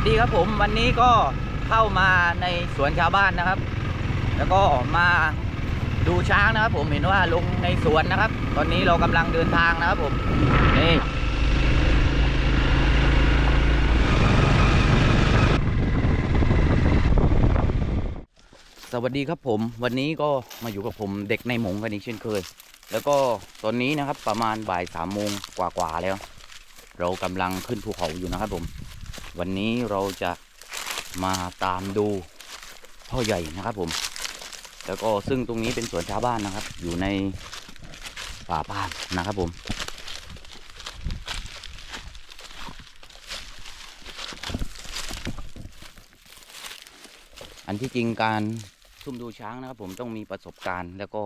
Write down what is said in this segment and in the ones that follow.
วัสดีครับผมวันนี้ก็เข้ามาในสวนชาวบ้านนะครับ แล้วก็มาดูช้างนะครับ ผมเห็นว่าลงในสวนนะครับ ตอนนี้เรากำลังเดินทางนะครับผมนี่สวัสดีครับผมวันนี้ก็มาอยู่กับผมเด็กในหมงกันอีกเช่นเคย แล้วก็ตอนนี้นะครับประมาณบ่ายสามโมงกว่าๆแล้ว เรากำลังขึ้นภูเขาอยู่นะครับผม วันนี้เราจะมาตามดูพ่อใหญ่นะครับผม แล้วก็ซึ่งตรงนี้เป็นสวนชาวบ้านนะครับ อยู่ในป่าบ้านนะครับผม อันที่จริงการซุ่มดูช้างนะครับผมต้องมีประสบการณ์แล้วก็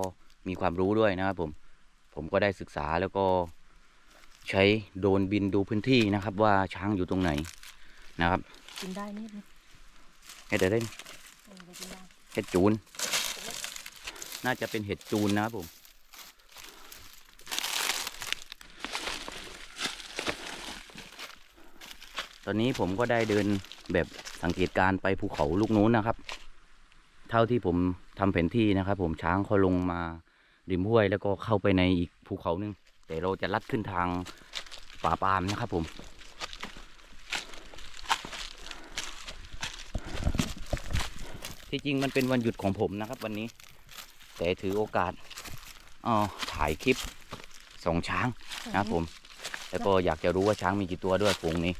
มีความรู้ด้วยนะครับผม ผมก็ได้ศึกษาแล้วก็ใช้โดรนบินดูพื้นที่นะครับ ว่าช้างอยู่ตรงไหน นะครับกินได้นิดนึงเห็ดอะไรเออกินได้เห็ดจูน น่าจะเป็นเห็ดจูนนะครับผมตอนนี้ผมก็ได้เดินแบบสังเกตการณ์ไปภูเขาลูกนู้นนะครับ เท่าที่ผมทำแผนที่นะครับ ผมช้างเขาลงมาริมห้วย แล้วก็เข้าไปในอีกภูเขาหนึง แต่เราจะลัดขึ้นทางป่าปาล์มนะครับผม ที่จริงมันเป็นวันหยุดของผมนะครับ วันนี้ แต่ถือโอกาสเอ่อถ่ายคลิปสองช้างนะครับผม แล้วก็อยากจะรู้ว่าช้างมีกี่ตัวด้วยฝูงนี้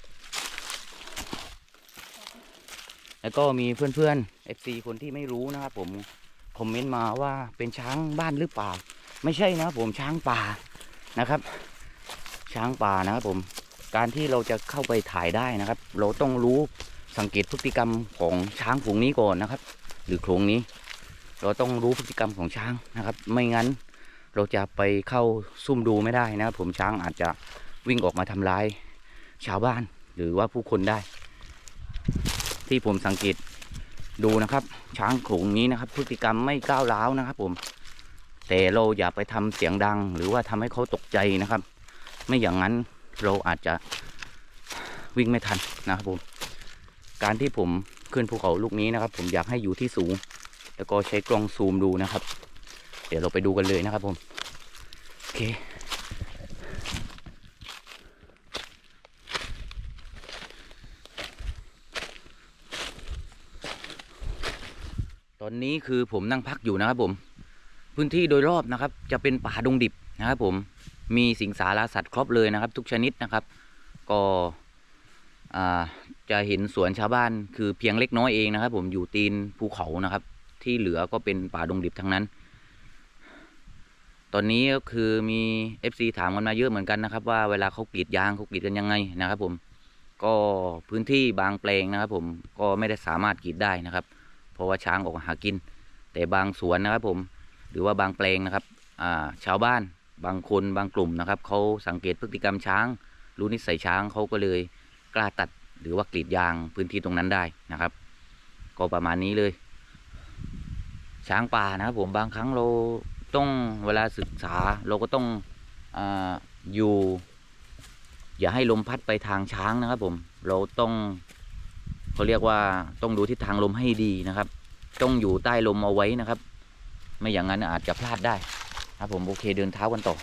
แล้วก็มีเพื่อนๆ FC คนที่ไม่รู้นะครับผมคอมเมนต์มาว่าเป็นช้างบ้านหรือเปล่า ไม่ใช่นะครับผมช้างป่านะครับ ช้างป่านะครับผมการที่เราจะเข้าไปถ่ายได้นะครับ เราต้องรู้สังเกตพฤติกรรมของช้างฝูงนี้ก่อนนะครับ หรือโขลงนี้ เราต้องรู้พฤติกรรมของช้างนะครับ ไม่งั้นเราจะไปเข้าซุ่มดูไม่ได้นะครับผมช้างอาจจะวิ่งออกมาทำร้ายชาวบ้านหรือว่าผู้คนได้ ที่ผมสังเกตดูนะครับ ช้างโขลงนี้นะครับ พฤติกรรมไม่ก้าวร้าวนะครับ ผม แต่เราอย่าไปทำเสียงดัง หรือว่าทำให้เขาตกใจนะครับ ไม่อย่างนั้นเราอาจจะวิ่งไม่ทันนะครับผม การที่ผม ขึ้นภูเขาลูกนี้นะครับ ผมอยากให้อยู่ที่สูง แล้วก็ใช้กล้องซูมดูนะครับ เดี๋ยวเราไปดูกันเลยนะครับผมโอเคตอนนี้คือผมนั่งพักอยู่นะครับผม พื้นที่โดยรอบนะครับ จะเป็นป่าดงดิบนะครับผมมีสิงสารสัตว์ครบเลยนะครับ ทุกชนิดนะครับ ก็อ่า จะเห็นสวนชาวบ้านคือเพียงเล็กน้อยเองนะครับ ผมอยู่ตีนภูเขานะครับ ที่เหลือก็เป็นป่าดงดิบทั้งนั้น ตอนนี้ก็คือมี FC ถามกันมาเยอะเหมือนกันนะครับ ว่าเวลาเขากรีดยางเขากรีดกันยังไงนะครับ ผมก็พื้นที่บางแปลงนะครับ ผมก็ไม่ได้สามารถกรีดได้นะครับ เพราะว่าช้างออกหากิน แต่บางสวนนะครับ ผมหรือว่าบางแปลงนะครับชาวบ้านบางคนบางกลุ่มนะครับเขาสังเกตพฤติกรรมช้าง รู้นิสัยช้างเขาก็เลยกล้าตัด หรือว่ากรีดยางพื้นที่ตรงนั้นได้นะครับ ก็ประมาณนี้เลย ช้างป่านะครับผมบางครั้งเราต้องเวลาศึกษาเราก็ต้องออยู่ อย่าให้ลมพัดไปทางช้างนะครับ ผมเราต้องเขาเรียกว่าต้องดูทิศทางลมให้ดีนะครับ ต้องอยู่ใต้ลมเอาไว้นะครับ ไม่อย่างนั้นอาจจะพลาดได้ครับผมโอเคเดินเท้ากันต่อ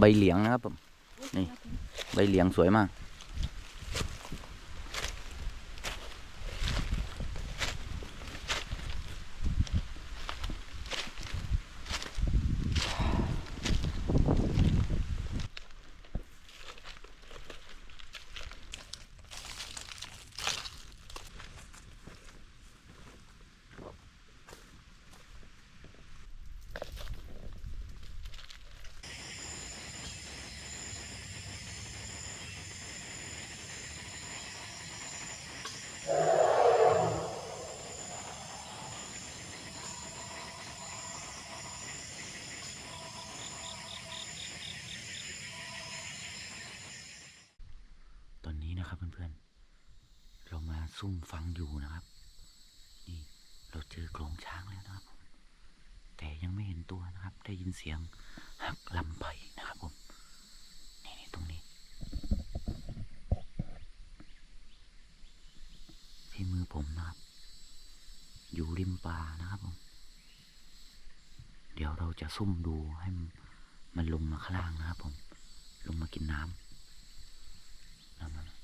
ใบเหลียงนะครับผมนี่ใบเหลียงสวยมาก ตอนนี้นะครับเพื่อนๆ เรามา ซุ่มฟังอยู่นะครับ นี่เราเจอโขลงช้างแล้วนะครับ แต่ยังไม่เห็นตัวนะครับ ได้ยินเสียงหักลำไผ่นะครับผมนี่นี่ตรงนี้ ที่มือผมนะครับ อยู่ริมป่านะครับผมเดี๋ยวเราจะซุ่มดูให้มันมันลงมาข้างล่างนะครับผม ลงมากินน้ำนั่น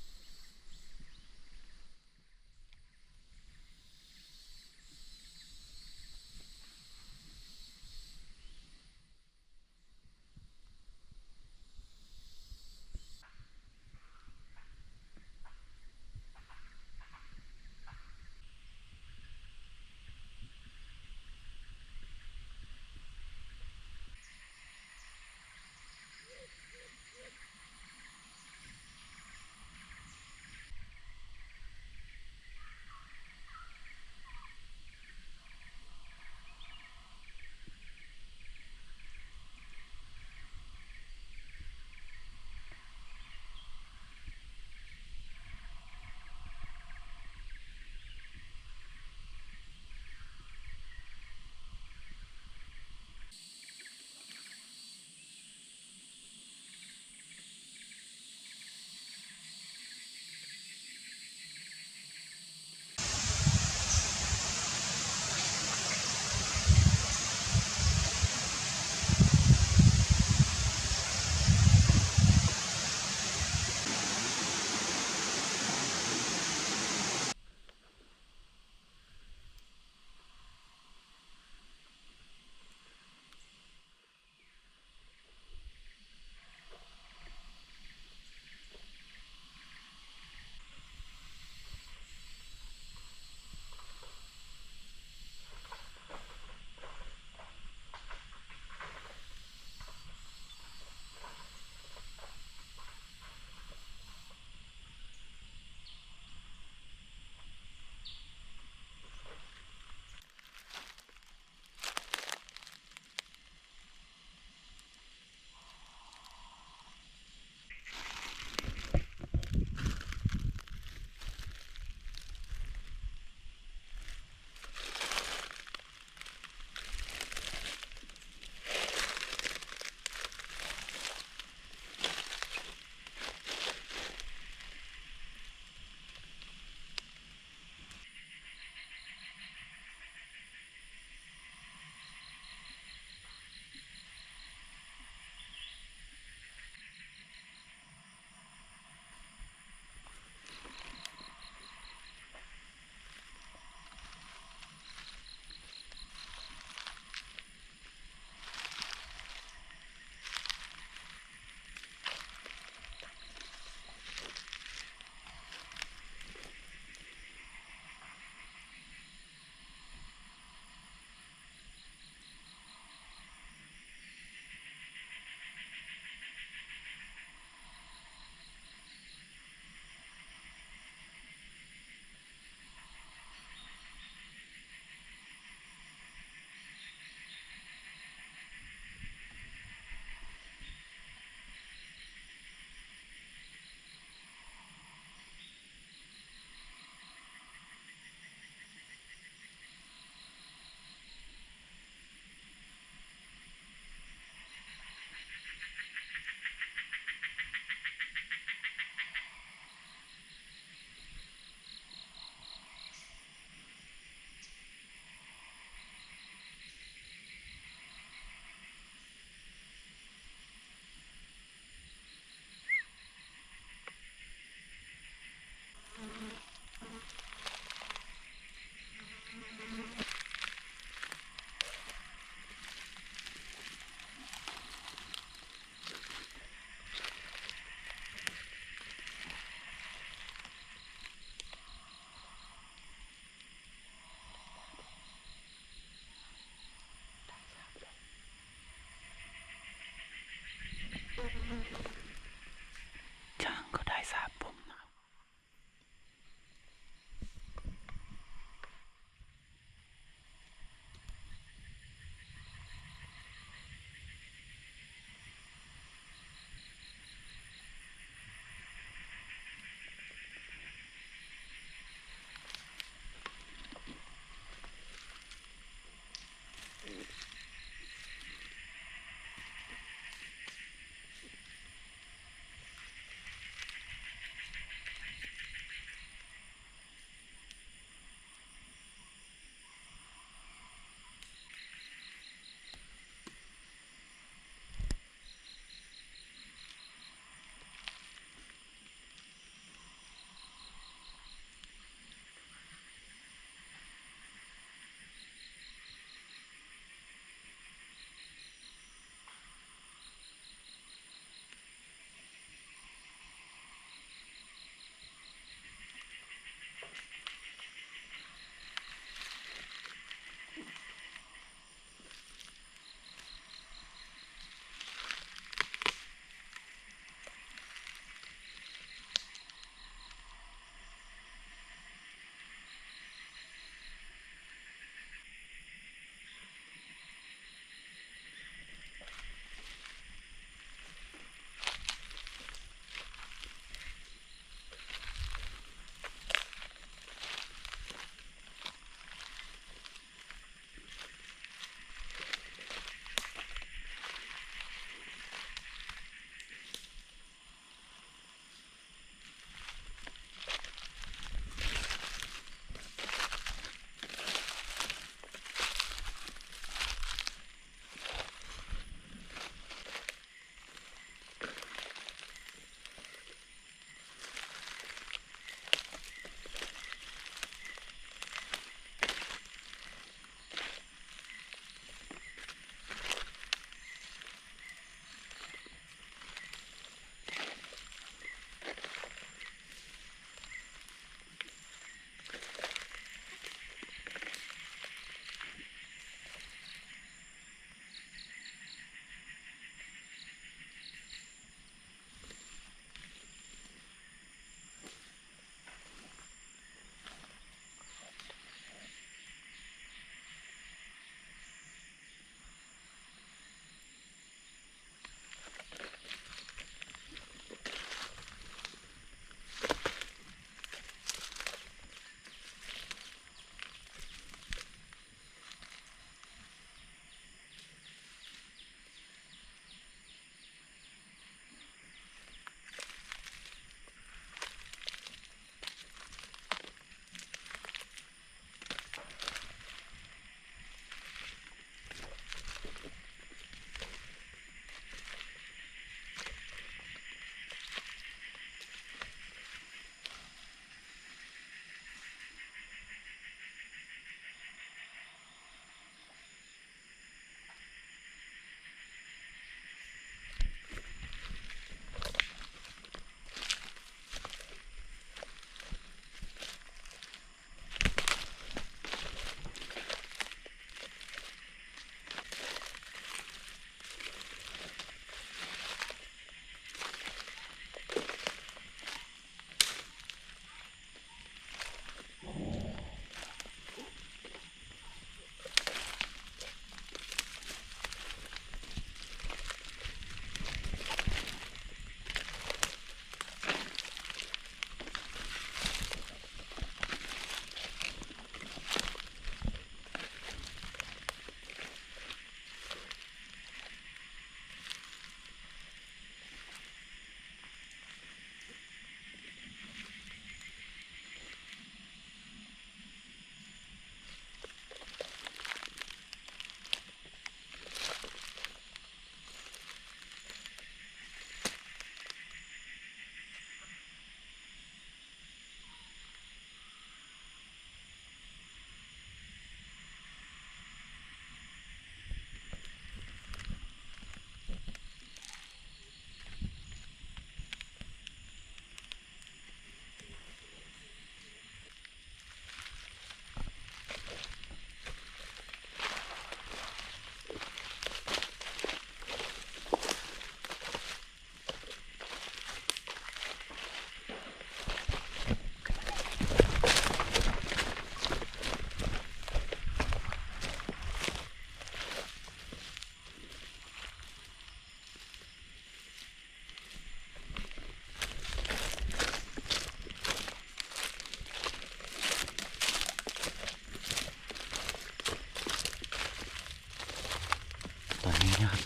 บบนี้นะครับ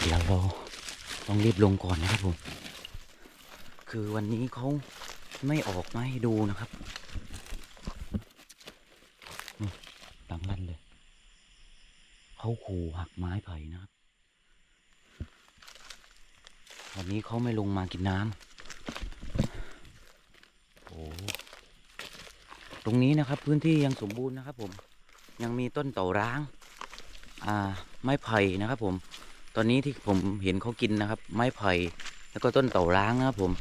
เดี๋ยวเราต้องรีบลงก่อนนะครับผม คือวันนี้เขาไม่ออกมาให้ดูนะครับนี่ตังลั่นเลย เขาขู่หักไม้ไผ่นะครับ วันนี้เขาไม่ลงมากินน้ำ ตรงนี้นะครับ พื้นที่ยังสมบูรณ์นะครับ ผมยังมีต้นเต่าร้างอ่าไม้ไผ่นะครับ ผม ตอนนี้ที่ผมเห็นเขากินนะครับ ไม้ไผ่แล้วก็ต้นเต่าร้างนะครับ ผม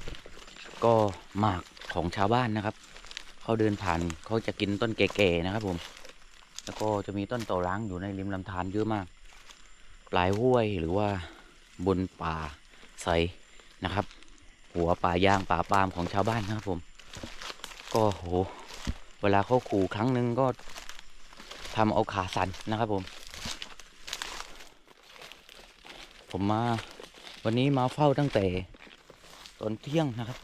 ก็หมากของชาวบ้านนะครับเขาเดินผ่านเขาจะกินต้นแก่ๆนะครับ ผม แล้วก็จะมีต้นเต่าร้างอยู่ในริมลำธารเยอะมากปลายห้วยหรือว่าบนป่าใสนะครับ หัวป่ายางป่าปาล์มของชาวบ้านนะครับผม ก็โห เวลาเขาขู่ครั้งหนึ่งก็ทำเอาขาสั่นนะครับผม ผมมาวันนี้มาเฝ้าตั้งแต่ตอนเที่ยงนะครับ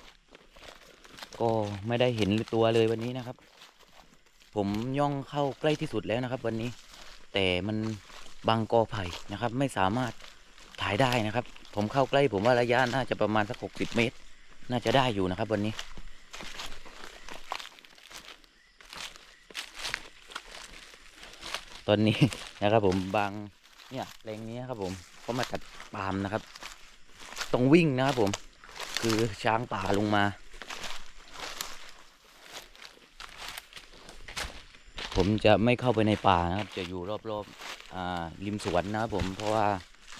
ก็ไม่ได้เห็นตัวเลยวันนี้นะครับ ผมย่องเข้าใกล้ที่สุดแล้วนะครับ วันนี้ แต่มันบังกอไผ่นะครับ ไม่สามารถถ่ายได้นะครับ ผมเข้าใกล้ผมว่าระยะน่าจะประมาณสักหกสิบเมตร น่าจะได้อยู่นะครับ วันนี้ ตอนนี้นะครับ ผมบางเนี่ยแรงนี้ครับ ผมเขามาตัดปาล์มนะครับต้องวิ่งนะครับผม คือช้างป่าลงมา ผมจะไม่เข้าไปในป่านะครับ จะอยู่รอบๆอ่าริมสวนนะครับผมเพราะว่า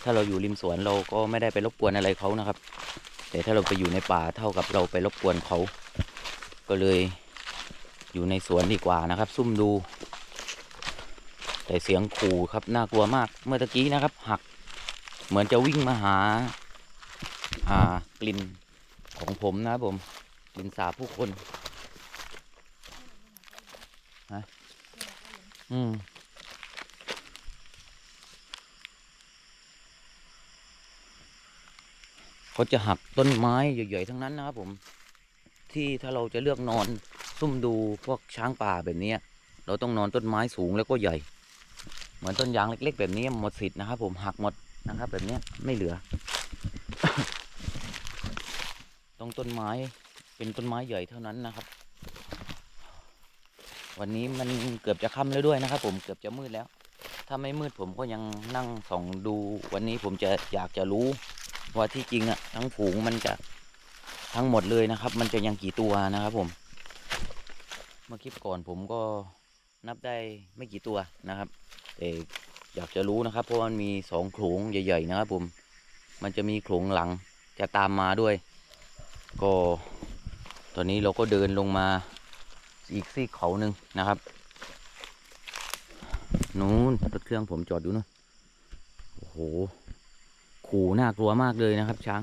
ถ้าเราอยู่ริมสวนเราก็ไม่ได้ไปรบกวนอะไรเขานะครับ แต่ถ้าเราไปอยู่ในป่าเท่ากับเราไปรบกวนเขา ก็เลยอยู่ในสวนดีกว่านะครับ ซุ่มดู แต่เสียงขู่ครับน่ากลัวมากเมื่อตะกี้นะครับ หัก เหมือนจะวิ่งมาหาอ่ากลิ่นของผมนะผมกลิ่นสาผู้คนฮะอืมเขาจะหักต้นไม้ใหญ่ๆทั้งนั้นนะครับผม ที่ถ้าเราจะเลือกนอนซุ่มดูพวกช้างป่าแบบนี้เราต้องนอนต้นไม้สูงแล้วก็ใหญ่ เหมือนต้นยางเล็ก ๆ แบบนี้หมดสิทธิ์นะครับ ผมหักหมดนะครับ แบบนี้ไม่เหลือต้องต้นไม้เป็นต้นไม้ใหญ่เท่านั้นนะครับ วันนี้มันเกือบจะค่ำแล้วด้วยนะครับ ผมเกือบจะมืดแล้ว ถ้าไม่มืดผมก็ยังนั่งส่องดู วันนี้ผมจะอยากจะรู้ว่าที่จริงอะทั้งฝูงมันจะทั้งหมดเลยนะครับ มันจะยังกี่ตัวนะครับ ผม เมื่อคลิปก่อนผมก็นับได้ไม่กี่ตัวนะครับ แต่อยากจะรู้นะครับ เพราะมันมีสองโขลงใหญ่ ๆ นะครับผม มันจะมีโขลงหลังจะตามมาด้วย ก็ ตอนนี้เราก็เดินลงมาอีกซีกเขาหนึ่งนะครับนู้นรถเครื่องผมจอดอยู่นู้นโอ้โห ขู่น่ากลัวมากเลยนะครับ ช้าง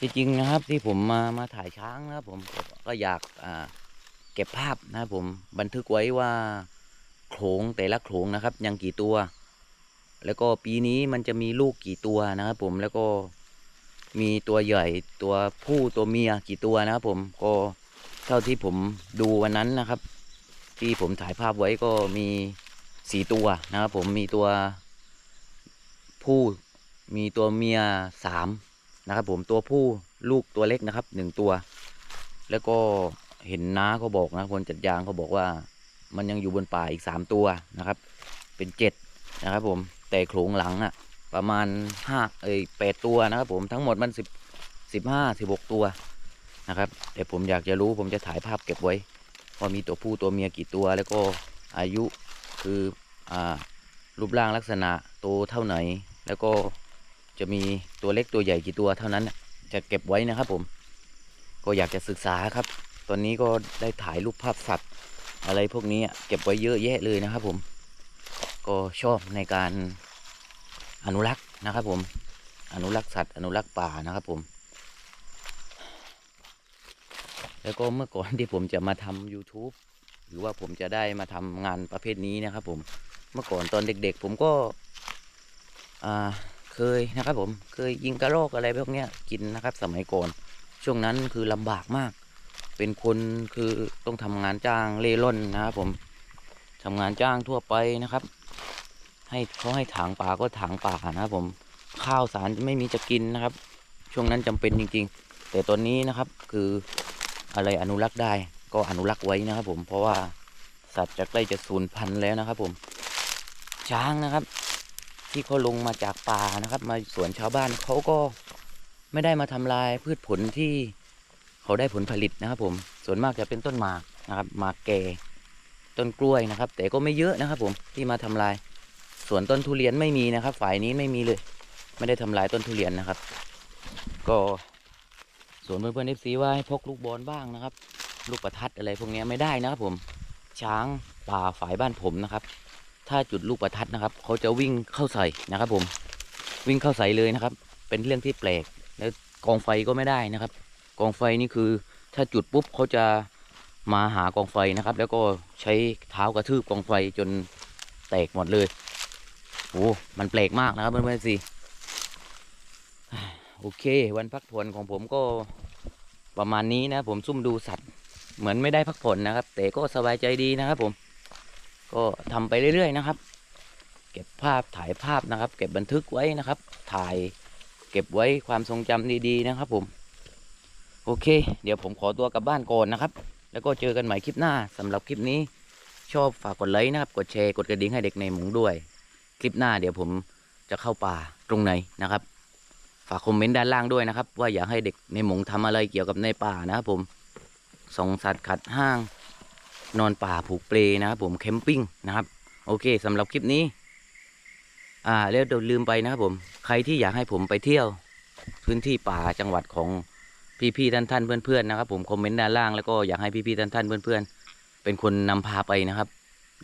จริงๆนะครับที่ผมมามาถ่ายช้างนะครับผมก็อยากอ่า เก็บภาพนะครับผมบันทึกไว้ว่าโขงแต่ละโขงนะครับ ยังกี่ตัว แล้วก็ปีนี้มันจะมีลูกกี่ตัวนะครับผมแล้วก็มีตัวใหญ่ตัวผู้ตัวเมียกี่ตัวนะครับผมก็เท่าที่ผมดูวันนั้นนะครับ ที่ผมถ่ายภาพไว้ก็มีสี่ตัวนะครับผมมีตัวผู้มีตัวเมียสามนะครับผมตัวผู้ลูกตัวเล็กนะครับหนึ่งตัว แล้วก็ เห็นน้าเขาบอกนะคนจัดยางเขาบอกว่า มันยังอยู่บนป่าอีกสามตัวนะครับ เป็นเจ็ดนะครับ ผมแต่โขลงหลังอะ่ะ ประมาณห้าเอ้ยแปดตัวนะครับ ผมทั้งหมดมันสิบสิบห้าสิบหกตัวนะครับ แต่ผมอยากจะรู้ผมจะถ่ายภาพเก็บไว้ว่ามีตัวผู้ตัวเมียกี่ตัวแล้วก็อายุคืออ่ารูปร่างลักษณะโตเท่าไหน แล้วก็จะมีตัวเล็กตัวใหญ่กี่ตัวเท่านั้น จะเก็บไว้นะครับผม ก็อยากจะศึกษาครับ ตอนนี้ก็ได้ถ่ายรูปภาพสัตว์อะไรพวกนี้เก็บไว้เยอะแยะเลยนะครับ ผม ก็ชอบในการอนุรักษ์นะครับ ผม อนุรักษ์สัตว์ อนุรักษ์ป่านะครับผม แล้วก็เมื่อก่อนที่ผมจะมาทำ YouTube หรือว่าผมจะได้มาทำงานประเภทนี้นะครับ ผม เมื่อก่อนตอนเด็ก ๆ ผมก็เคยนะครับ ผม เคยยิงกระรอกอะไรพวกนี้กินนะครับ สมัยก่อน ช่วงนั้นคือลำบากมาก เป็นคนคือต้องทำงานจ้างเล่ร่อนนะครับผมทำงานจ้างทั่วไปนะครับ ให้เขาให้ถางป่าก็ถางป่านะครับผมข้าวสารไม่มีจะกินนะครับ ช่วงนั้นจำเป็นจริง ๆ แต่ตอนนี้นะครับคืออะไรอนุรักษ์ได้ก็อนุรักษ์ไว้นะครับผมเพราะว่าสัตว์จะใกล้จะสูญพันธุ์แล้วนะครับผมช้างนะครับ ที่เขาลงมาจากป่านะครับ มาสวนชาวบ้านเขาก็ไม่ได้มาทำลายพืชผลที่ เขาได้ผลผลิตนะครับผมส่วนมากจะเป็นต้นหมากนะครับหมากแก่ต้นกล้วยนะครับ แต่ก็ไม่เยอะนะครับผมที่มาทำลาย ส่วนต้นทุเรียนไม่มีนะครับ ฝ่ายนี้ไม่มีเลย ไม่ได้ทำลายต้นทุเรียนนะครับ ก็ส่วนเพื่อนๆเอฟซีว่าให้พกลูกบอลบ้างนะครับ ลูกประทัดอะไรพวกนี้ไม่ได้นะครับผมช้างป่าฝ่ายบ้านผมนะครับ ถ้าจุดลูกประทัดนะครับ เขาจะวิ่งเข้าใส่นะครับผมวิ่งเข้าใส่เลยนะครับ เป็นเรื่องที่แปลกแล้วกองไฟก็ไม่ได้นะครับ กองไฟนี่คือถ้าจุดปุ๊บเขาจะมาหากองไฟนะครับ แล้วก็ใช้เท้ากระทืบกองไฟจนแตกหมดเลยโอ้มันแปลกมากนะครับเพื่อนๆสิโอเค วันพักผ่อนของผมก็ประมาณนี้นะ ผมซุ่มดูสัตว์เหมือนไม่ได้พักผ่อนนะครับ แต่ก็สบายใจดีนะครับผม ก็ทำไปเรื่อยๆนะครับ เก็บภาพถ่ายภาพนะครับ เก็บบันทึกไว้นะครับ ถ่ายเก็บไว้ความทรงจำดีๆนะครับผม โอเค เดี๋ยวผมขอตัวกลับบ้านก่อนนะครับ แล้วก็เจอกันใหม่คลิปหน้าสำหรับคลิปนี้ ชอบฝากกดไลค์นะครับ กดแชร์ กดกระดิ่งให้เด็กในหมุงด้วย คลิปหน้าเดี๋ยวผมจะเข้าป่าตรงไหนนะครับ ฝากคอมเมนต์ด้านล่างด้วยนะครับ ว่าอยากให้เด็กในหมงทำอะไรเกี่ยวกับในป่านะครับผมส่องสัตว์ขัดห้าง นอนป่าผูกเปลนะครับผมแคมปิ้งนะครับโอเคสำหรับคลิปนี้ อ่าแล้วเดี๋ยวลืมไปนะครับผม ใครที่อยากให้ผมไปเที่ยว พื้นที่ป่าจังหวัดของ พี่ๆท่านๆเพื่อนๆนะครับ ผมคอมเมนต์ด้านล่างแล้วก็อยากให้พี่ๆท่านๆเพื่อนๆ เป็นคนนำพาไปนะครับ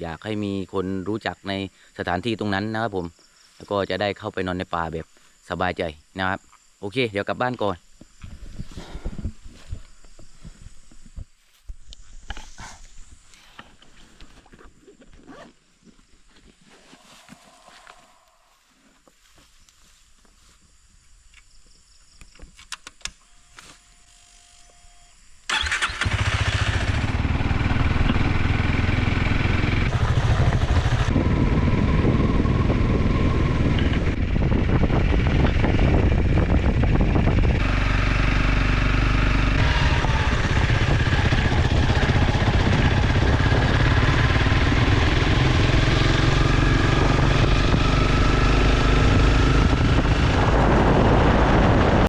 อยากให้มีคนรู้จักในสถานที่ตรงนั้นนะครับผม แล้วก็จะได้เข้าไปนอนในป่าแบบสบายใจนะครับ โอเค เดี๋ยวกลับบ้านก่อน